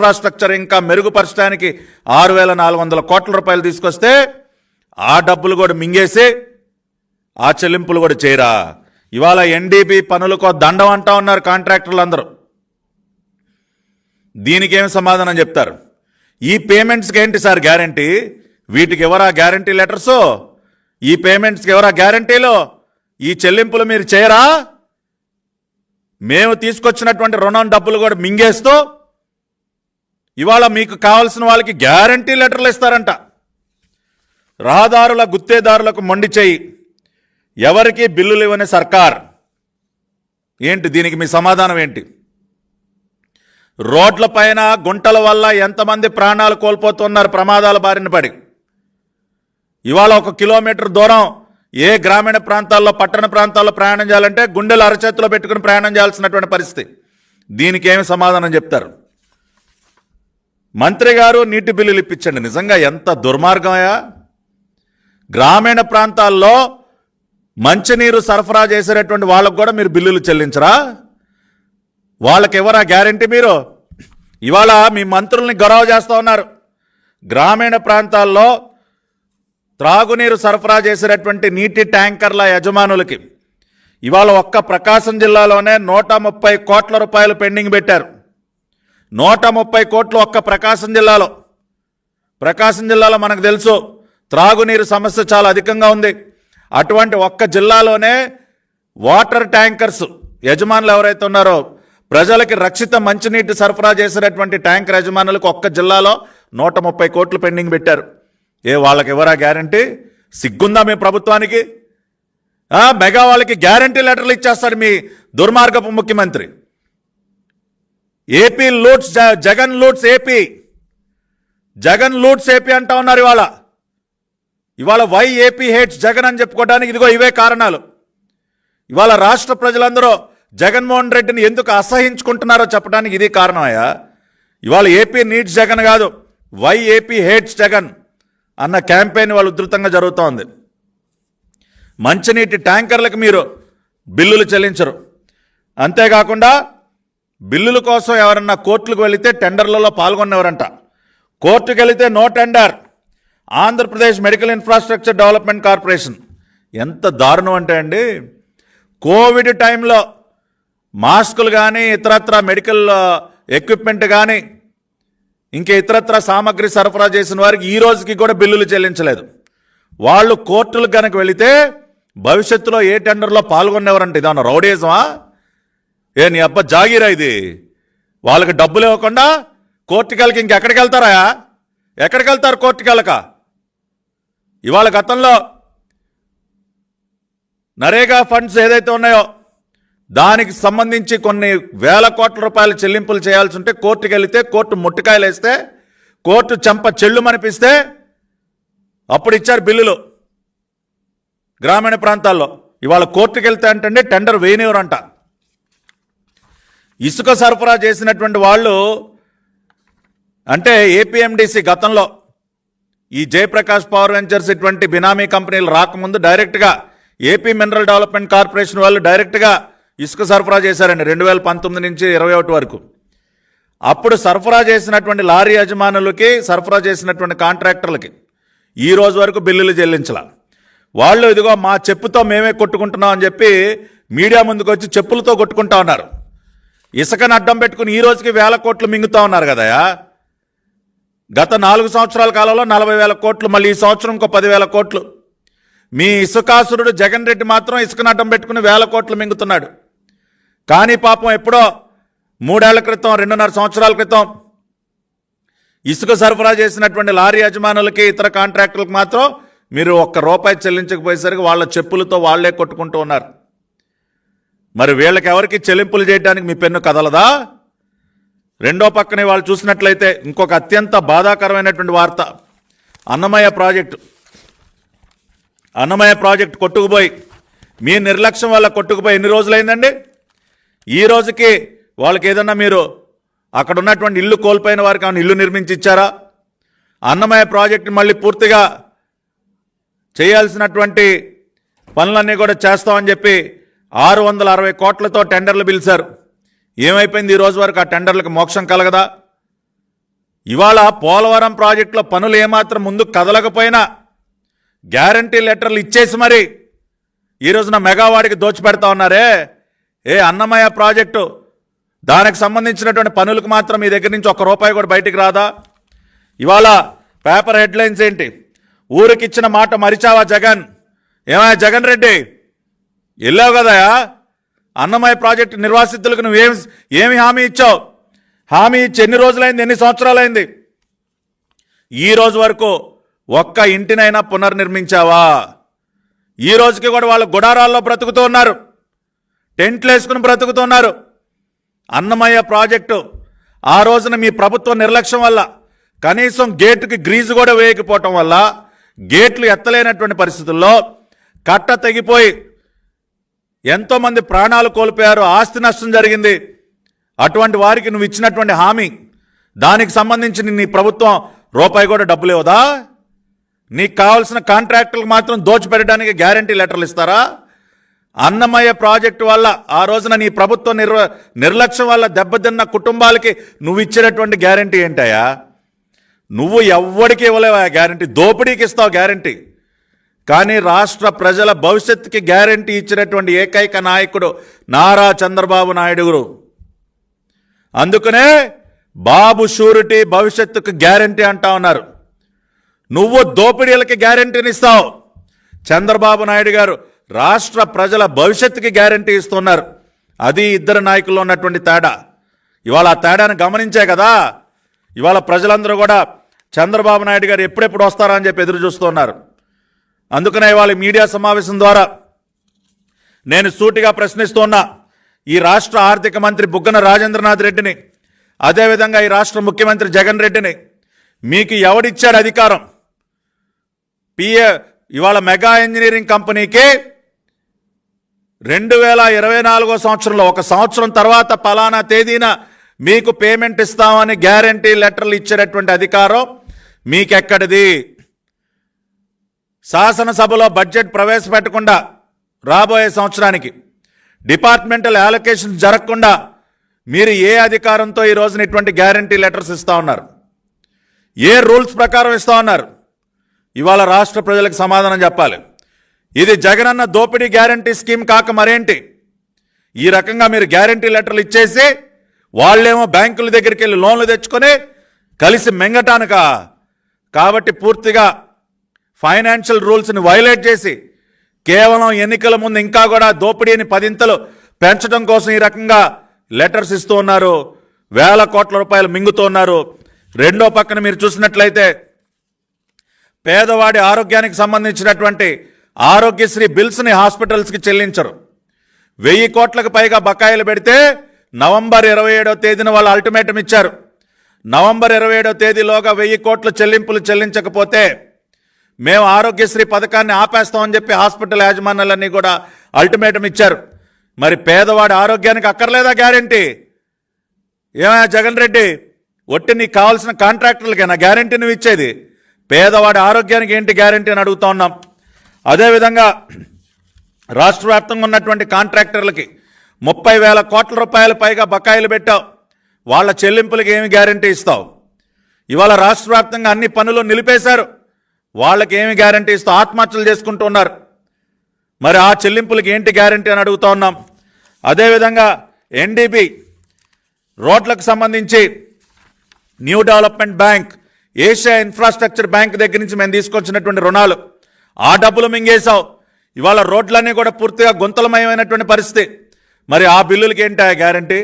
Infrastructure ఇంకా మెరుగుపరచడానికి ఆరు వేల నాలుగు వందల కోట్ల రూపాయలు తీసుకొస్తే ఆ డబ్బులు కూడా మింగేసి ఆ చెల్లింపులు కూడా చేయరా. ఇవాళ ఎన్డీపీ పనులకో దండం అంటా ఉన్నారు కాంట్రాక్టర్లు అందరూ దీనికి సమాధానం చెప్తారు? ఈ పేమెంట్స్కి ఏంటి సార్ గ్యారంటీ? వీటికి ఎవరా గ్యారంటీ లెటర్స్? ఈ పేమెంట్స్కి ఎవరా గ్యారంటీలు? ఈ చెల్లింపులు మీరు చేయరా? మేము తీసుకొచ్చినటువంటి రుణం డబ్బులు కూడా మింగేస్తూ ఇవాళ మీకు కావాల్సిన వాళ్ళకి గ్యారంటీ లెటర్లు ఇస్తారంట. రహదారుల గుత్తేదారులకు మొండి చేయి. ఎవరికి బిల్లులు ఇవ్వని సర్కార్? ఏంటి దీనికి మీ సమాధానం ఏంటి? రోడ్లపైన గుంటల వల్ల ఎంతమంది ప్రాణాలు కోల్పోతున్నారు ప్రమాదాల బారిన పడి. ఇవాళ ఒక కిలోమీటర్ దూరం ఏ గ్రామీణ ప్రాంతాల్లో పట్టణ ప్రాంతాల్లో ప్రయాణం చేయాలంటే గుండెలు అరచేతిలో పెట్టుకుని ప్రయాణం చేయాల్సినటువంటి పరిస్థితి. దీనికి ఏమి సమాధానం చెప్తారు? మంత్రి గారు నీటి బిల్లులు ఇప్పించండి. నిజంగా ఎంత దుర్మార్గమయా గ్రామీణ ప్రాంతాల్లో మంచినీరు సరఫరా చేసేటటువంటి వాళ్ళకు కూడా మీరు బిల్లులు చెల్లించరా? వాళ్ళకి ఎవరా గ్యారంటీ మీరు? ఇవాళ మీ మంత్రుల్ని గొడవ చేస్తూ ఉన్నారు. గ్రామీణ ప్రాంతాల్లో త్రాగునీరు సరఫరా చేసేటటువంటి నీటి ట్యాంకర్ల యజమానులకి ఇవాళ ఒక్క ప్రకాశం జిల్లాలోనే నూట ముప్పై కోట్ల రూపాయలు పెండింగ్ పెట్టారు. నూట ముప్పై కోట్లు ఒక్క ప్రకాశం జిల్లాలో. ప్రకాశం జిల్లాలో మనకు తెలుసు త్రాగునీరు సమస్య చాలా అధికంగా ఉంది. అటువంటి ఒక్క జిల్లాలోనే వాటర్ ట్యాంకర్స్ యజమానులు ఎవరైతే ఉన్నారో ప్రజలకి రక్షిత మంచినీటి సరఫరా చేసేటటువంటి ట్యాంకర్ యజమానులకు ఒక్క జిల్లాలో నూట ముప్పై కోట్లు పెండింగ్ పెట్టారు. ఏ వాళ్ళకి ఎవరా గ్యారంటీ? సిగ్గుందా మీ ప్రభుత్వానికి? మెగా వాళ్ళకి గ్యారంటీ లెటర్లు ఇచ్చేస్తాడు మీ దుర్మార్గపు ముఖ్యమంత్రి. ఏపీ లూట్స్ జ- Jagan loots AP. Jagan loots AP అంటా ఉన్నారు ఇవాళ. ఇవాళ వై ఏపీ హేట్స్ జగన్ అని చెప్పుకోవడానికి ఇదిగో ఇవే కారణాలు. ఇవాళ రాష్ట్ర ప్రజలందరూ జగన్మోహన్ రెడ్డిని ఎందుకు అసహించుకుంటున్నారో చెప్పడానికి ఇది కారణమయ్యా ఇవాళ ఏపీ నీడ్స్ జగన్ కాదు వై ఏపీ హేట్స్ జగన్ అన్న క్యాంపెయిన్ వాళ్ళు ఉధృతంగా జరుగుతోంది మంచినీటి ట్యాంకర్లకు మీరు బిల్లులు చెల్లించరు. అంతేకాకుండా బిల్లుల కోసం ఎవరన్నా కోర్టులకు వెళితే టెండర్లలో పాల్గొనేవారంట కోర్టుకు వెళితే no tender. Andhra Pradesh medical infrastructure development corporation. ఎంత దారుణం అంటే అండి కోవిడ్ టైంలో మాస్కులు కానీ ఇతరత్ర మెడికల్ ఎక్విప్మెంట్ కానీ ఇంకా ఇతరత్ర సామాగ్రి సరఫరా చేసిన వారికి ఈ రోజుకి కూడా బిల్లులు చెల్లించలేదు. వాళ్ళు కోర్టులకు కనుక వెళితే భవిష్యత్తులో ఏ టెండర్లో పాల్గొనేవారంటే ఇదన్నా రౌడీజమా? ఏ నీ అబ్బ జాగీరా ఇది? వాళ్ళకి డబ్బులు ఇవ్వకుండా కోర్టుకెళ్ళకి ఇంకెక్కడికి వెళ్తారా ఎక్కడికి వెళ్తారు కోర్టుకెళ్ళక? ఇవాళ గతంలో నరేగా ఫండ్స్ ఏదైతే ఉన్నాయో దానికి సంబంధించి కొన్ని వేల కోట్ల రూపాయల చెల్లింపులు చేయాల్సి ఉంటే కోర్టుకి వెళితే కోర్టు ముట్టుకాయలు వేస్తే కోర్టు చెంప చెల్లు మనిపిస్తే అప్పుడు ఇచ్చారు బిల్లులు గ్రామీణ ప్రాంతాల్లో. ఇవాళ కోర్టుకి వెళ్తే అంటే టెండర్ వేయనివరంట ఇసుక సరఫరా చేసినటువంటి వాళ్ళు అంటే ఏపీఎండిసి గతంలో ఈ జయప్రకాష్ పవర్ వెంచర్స్ ఇటువంటి బినామీ కంపెనీలు రాకముందు డైరెక్ట్గా ఏపీ మినరల్ డెవలప్మెంట్ కార్పొరేషన్ వాళ్ళు డైరెక్ట్గా ఇసుక సరఫరా చేశారండి రెండు వేల పంతొమ్మిది నుంచి ఇరవై ఒకటి వరకు. అప్పుడు సరఫరా చేసినటువంటి లారీ యజమానులకి సరఫరా చేసినటువంటి కాంట్రాక్టర్లకి ఈ రోజు వరకు బిల్లులు చెల్లించాల. వాళ్ళు ఇదిగో మా చెప్పుతో మేమే కొట్టుకుంటున్నాం అని చెప్పి మీడియా ముందుకు వచ్చి చెప్పులతో కొట్టుకుంటా ఉన్నారు. ఇసుకను అడ్డం పెట్టుకుని ఈ రోజుకి వేల కోట్లు మింగుతా ఉన్నారు కదయా గత నాలుగు సంవత్సరాల కాలంలో నలభై వేల కోట్లు మళ్ళీ ఈ సంవత్సరం ఇంకో పదివేల కోట్లు. మీ ఇసుకాసురుడు జగన్ రెడ్డి మాత్రం ఇసుకను అడ్డం పెట్టుకుని వేల కోట్లు మింగుతున్నాడు. కానీ పాపం ఎప్పుడో మూడేళ్ళ క్రితం రెండున్నర సంవత్సరాల క్రితం ఇసుక సరఫరా చేసినటువంటి లారీ యజమానులకి ఇతర కాంట్రాక్టులకు మాత్రం మీరు ఒక్క రూపాయి చెల్లించకపోయేసరికి వాళ్ళ చెప్పులతో వాళ్ళే కొట్టుకుంటూ ఉన్నారు. మరి వీళ్ళకి ఎవరికి చెల్లింపులు చేయడానికి మీ పెన్ను కదలదా? రెండో పక్కనే వాళ్ళు చూసినట్లయితే ఇంకొక అత్యంత బాధాకరమైనటువంటి వార్త. అన్నమయ్య ప్రాజెక్టు. అన్నమయ్య ప్రాజెక్ట్ కొట్టుకుపోయి మీ నిర్లక్ష్యం వల్ల కొట్టుకుపోయి ఎన్ని రోజులైందండి? ఈ రోజుకి వాళ్ళకి ఏదన్నా మీరు అక్కడ ఉన్నటువంటి ఇల్లు కోల్పోయిన వారికి ఆమె ఇల్లు నిర్మించి ఇచ్చారా? అన్నమయ్య ప్రాజెక్టుని మళ్ళీ పూర్తిగా చేయాల్సినటువంటి పనులన్నీ కూడా చేస్తామని చెప్పి ఆరు వందల అరవై కోట్లతో టెండర్లు పిలిచారు. ఏమైపోయింది ఈరోజు వరకు ఆ టెండర్లకు మోక్షం కలగదా? ఇవాళ పోలవరం ప్రాజెక్టులో పనులు ఏమాత్రం ముందు కదలకపోయినా గ్యారంటీ లెటర్లు ఇచ్చేసి మరి ఈ రోజున మెగావాడికి దోచిపెడతా ఉన్నారే? ఏ అన్నమయ్య ప్రాజెక్టు దానికి సంబంధించినటువంటి పనులకు మాత్రం మీ దగ్గర నుంచి ఒక్క రూపాయి కూడా బయటికి రాదా? ఇవాళ పేపర్ హెడ్లైన్స్ ఏంటి? ఊరికిచ్చిన మాట మరిచావా జగన్? ఏమయ్య జగన్ రెడ్డి? వెళ్ళావు కదయా అన్నమయ్య ప్రాజెక్టు నిర్వాసితులకు నువ్వేమి ఏమి హామీ ఇచ్చావు? హామీ ఇచ్చి ఎన్ని రోజులైంది ఎన్ని సంవత్సరాలైంది? ఈ రోజు వరకు ఒక్క ఇంటినైనా పునర్నిర్మించావా? ఈ రోజుకి కూడా వాళ్ళు గుడారాల్లో బ్రతుకుతూ ఉన్నారు. టెంట్లు వేసుకుని బ్రతుకుతున్నారు అన్నమయ్య ప్రాజెక్టు ఆ రోజున మీ ప్రభుత్వ నిర్లక్ష్యం వల్ల కనీసం గేటుకి గ్రీజు కూడా వేయకపోవటం వల్ల గేట్లు ఎత్తలేనటువంటి పరిస్థితుల్లో కట్ట తెగిపోయి ఎంతోమంది ప్రాణాలు కోల్పోయారు ఆస్తి నష్టం జరిగింది. అటువంటి వారికి నువ్వు ఇచ్చినటువంటి హామీ దానికి సంబంధించి నీ ప్రభుత్వం రూపాయి కూడా డబ్బులు ఇవ్వదా? నీకు కావాల్సిన కాంట్రాక్టులకు మాత్రం దోచిపెట్టడానికి గ్యారంటీ లెటర్లు ఇస్తారా? అన్నమయ్య ప్రాజెక్టు వల్ల ఆ రోజున నీ ప్రభుత్వ నిర్వ నిర్లక్ష్యం వల్ల దెబ్బతిన్న కుటుంబాలకి నువ్వు ఇచ్చినటువంటి గ్యారంటీ ఏంటయ్యా? నువ్వు ఎవ్వడికి ఇవ్వలేవు ఆ గ్యారంటీ. దోపిడీకి ఇస్తావు గ్యారంటీ. కానీ రాష్ట్ర ప్రజల భవిష్యత్తుకి గ్యారంటీ ఇచ్చినటువంటి ఏకైక నాయకుడు నారా చంద్రబాబు నాయుడు గురు. అందుకనే బాబు షూరిటీ భవిష్యత్తుకు గ్యారంటీ అంటా ఉన్నారు. నువ్వు దోపిడీలకి గ్యారంటీని ఇస్తావు. చంద్రబాబు నాయుడు గారు రాష్ట్ర ప్రజల భవిష్యత్తుకి గ్యారంటీ ఇస్తున్నారు. అది ఇద్దరు నాయకుల్లో ఉన్నటువంటి తేడా. ఇవాళ ఆ తేడాను గమనించే కదా. ఇవాళ ప్రజలందరూ కూడా చంద్రబాబు నాయుడు గారు ఎప్పుడెప్పుడు వస్తారా అని చెప్పి ఎదురు చూస్తున్నారు అందుకనే ఇవాళ మీడియా సమావేశం ద్వారా నేను సూటిగా ప్రశ్నిస్తున్నా ఈ రాష్ట్ర ఆర్థిక మంత్రి బుగ్గన రాజేంద్రనాథ్ రెడ్డిని అదేవిధంగా ఈ రాష్ట్ర ముఖ్యమంత్రి జగన్ రెడ్డిని మీకు ఎవడిచ్చాడు అధికారం? పిఏ ఇవాళ మెగా ఇంజనీరింగ్ కంపెనీకి రెండు వేల ఇరవై నాలుగో సంవత్సరంలో ఒక సంవత్సరం తర్వాత పలానా తేదీన మీకు పేమెంట్ ఇస్తామని గ్యారంటీ లెటర్లు ఇచ్చేటటువంటి అధికారం మీకెక్కడిది? శాసనసభలో బడ్జెట్ ప్రవేశపెట్టకుండా రాబోయే సంవత్సరానికి డిపార్ట్మెంటల్ అలొకేషన్ జరగకుండా మీరు ఏ అధికారంతో ఈ రోజున ఇటువంటి గ్యారంటీ లెటర్స్ ఇస్తా ఉన్నారు? ఏ రూల్స్ ప్రకారం ఇస్తూ ఉన్నారు? ఇవాళ రాష్ట్ర ప్రజలకు సమాధానం చెప్పాలి. ఇది జగనన్న దోపిడీ గ్యారంటీ స్కీమ్ కాక మరేంటి? ఈ రకంగా మీరు గ్యారంటీ లెటర్లు ఇచ్చేసి వాళ్ళేమో బ్యాంకుల దగ్గరికి వెళ్ళి లోన్లు తెచ్చుకొని కలిసి మెంగటానుక? కాబట్టి పూర్తిగా ఫైనాన్షియల్ రూల్స్ని వైలేట్ చేసి కేవలం ఎన్నికల ముందు ఇంకా కూడా దోపిడీని పదింతలు పెంచడం కోసం ఈ రకంగా లెటర్స్ ఇస్తూ ఉన్నారు. వేల కోట్ల రూపాయలు మింగుతూ ఉన్నారు. రెండో పక్కన మీరు చూసినట్లయితే పేదవాడి ఆరోగ్యానికి సంబంధించినటువంటి ఆరోగ్యశ్రీ బిల్స్ని హాస్పిటల్స్కి చెల్లించరు. వెయ్యి కోట్లకు పైగా బకాయిలు పెడితే నవంబర్ ఇరవై ఏడో తేదీన వాళ్ళు అల్టిమేటం ఇచ్చారు. నవంబర్ ఇరవై ఏడో తేదీలోగా వెయ్యి కోట్ల చెల్లింపులు చెల్లించకపోతే మేము ఆరోగ్యశ్రీ పథకాన్ని ఆపేస్తామని చెప్పి హాస్పిటల్ యాజమాన్యాలన్నీ కూడా అల్టిమేటం ఇచ్చారు. మరి పేదవాడి ఆరోగ్యానికి అక్కర్లేదా గ్యారంటీ? ఏమయ్యా జగన్ రెడ్డి? ఒట్టి నీకు కావాల్సిన కాంట్రాక్టర్లకైనా గ్యారంటీ నువ్వు ఇచ్చేది? పేదవాడి ఆరోగ్యానికి ఏంటి గ్యారంటీ అని అడుగుతా ఉన్నాం. అదేవిధంగా రాష్ట్ర వ్యాప్తంగా ఉన్నటువంటి కాంట్రాక్టర్లకి ముప్పై వేల కోట్ల రూపాయల పైగా బకాయిలు పెట్టావు. వాళ్ళ చెల్లింపులకి ఏమి గ్యారంటీ ఇస్తావు? ఇవాళ రాష్ట్ర వ్యాప్తంగా అన్ని పనులు నిలిపేశారు. వాళ్ళకి ఏమి గ్యారంటీ ఇస్తూ ఆత్మహత్యలు చేసుకుంటూ ఉన్నారు. మరి ఆ చెల్లింపులకి ఏంటి గ్యారంటీ అని అడుగుతా ఉన్నాం. అదేవిధంగా ఎన్డీబీ రోడ్లకు సంబంధించి new development bank Asia infrastructure bank దగ్గర నుంచి మేము తీసుకొచ్చినటువంటి రుణాలు. ఆ డబ్బులు మింగేశావు. ఇవాళ రోడ్లన్నీ కూడా పూర్తిగా గుంతలమయమైనటువంటి పరిస్థితి. మరి ఆ బిల్లులకి ఏంటి ఆ గ్యారంటీ?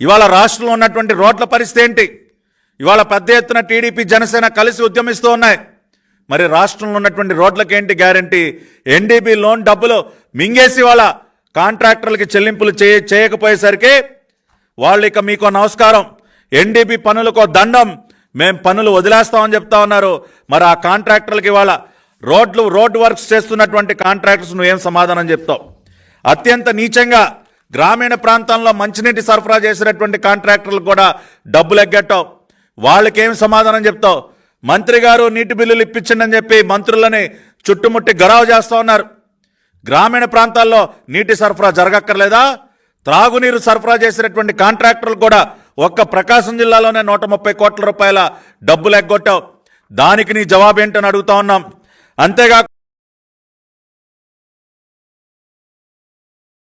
ఇవాళ రాష్ట్రంలో ఉన్నటువంటి రోడ్ల పరిస్థితి ఏంటి? ఇవాళ పెద్ద ఎత్తున టీడీపీ జనసేన కలిసి ఉద్యమిస్తూ ఉన్నాయి. మరి రాష్ట్రంలో ఉన్నటువంటి రోడ్లకేంటి గ్యారంటీ? ఎన్డీబీ లోన్ డబ్బులు మింగేసి వాళ్ళ కాంట్రాక్టర్లకి చెల్లింపులు చేయ చేయకపోయేసరికి వాళ్ళు ఇక మీకో నమస్కారం. ఎన్డీబీ పనులకో దండం. మేం పనులు వదిలేస్తామని చెప్తా ఉన్నారు. మరి ఆ కాంట్రాక్టర్లకి ఇవాళ రోడ్లు రోడ్ వర్క్స్ చేస్తున్నటువంటి కాంట్రాక్టర్స్ నువ్వేం సమాధానం చెప్తావు? అత్యంత నీచంగా గ్రామీణ ప్రాంతాల్లో మంచినీటి సరఫరా చేసినటువంటి కాంట్రాక్టర్లకు కూడా డబ్బులు ఎగ్గట్టావు. వాళ్ళకేం సమాధానం చెప్తావు? మంత్రి గారు నీటి బిల్లులు ఇప్పించండి చెప్పి మంత్రులని చుట్టుముట్టి గరావు చేస్తూ ఉన్నారు. గ్రామీణ ప్రాంతాల్లో నీటి సరఫరా జరగక్కర్లేదా? త్రాగునీరు సరఫరా చేసినటువంటి కాంట్రాక్టర్లు కూడా ఒక్క ప్రకాశం జిల్లాలోనే నూట ముప్పై కోట్ల రూపాయల డబ్బులు ఎగ్గొట్టావు. దానికి నీ జవాబేంటని అడుగుతా ఉన్నాం. అంతేగా